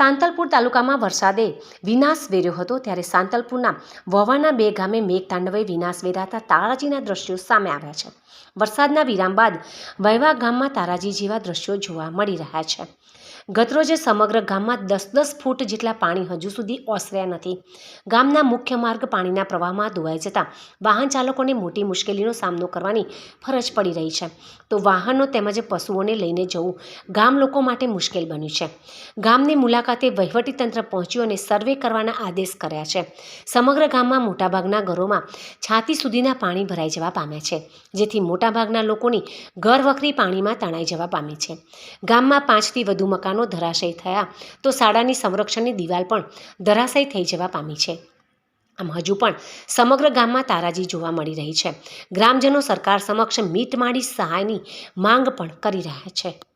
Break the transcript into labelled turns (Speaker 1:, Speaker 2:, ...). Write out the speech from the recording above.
Speaker 1: સાંતલપુર તાલુકામાં વરસાદે વિનાશ વેર્યો હતો ત્યારે સાંતલપુરના વવાના બે ગામે મેઘતાંડવે વિનાશ વેરાતા તારાજીના દ્રશ્યો સામે આવ્યા છે. વરસાદના વિરામ બાદ વહેવા ગામમાં તારાજી જેવા દ્રશ્યો જોવા મળી રહ્યા છે. ગતરોજે સમગ્ર ગામમાં દસ દસ ફૂટ જેટલા પાણી હજુ સુધી ઓસર્યા નથી. ગામના મુખ્ય માર્ગ પાણીના પ્રવાહમાં ધોવાઈ જતાં વાહન ચાલકોને મોટી મુશ્કેલીનો સામનો કરવાની ફરજ પડી રહી છે. તો વાહનો તેમજ પશુઓને લઈને જવું ગામ લોકો માટે મુશ્કેલ બન્યું છે. ગામની મુલાકાતે વહીવટીતંત્ર પહોંચ્યું અને સર્વે કરવાના આદેશ કર્યા છે. સમગ્ર ગામમાં મોટાભાગના ઘરોમાં છાતી સુધીના પાણી ભરાઈ જવા પામ્યા છે, જેથી મોટાભાગના લોકોની ઘર વખરી પાણીમાં તણાઈ જવા પામી છે. ગામમાં પાંચથી વધુ મકાનો ધરાશયી થયા તો શાળાની સંરક્ષણની દિવાલ પણ ધરાશયી થઈ જવા પામી છે. આમ હજુ પણ સમગ્ર ગામમાં તારાજી જોવા મળી રહી છે. ગ્રામજનો સરકાર સમક્ષ મીટ માડી સહાયની માંગ પણ કરી રહ્યા છે.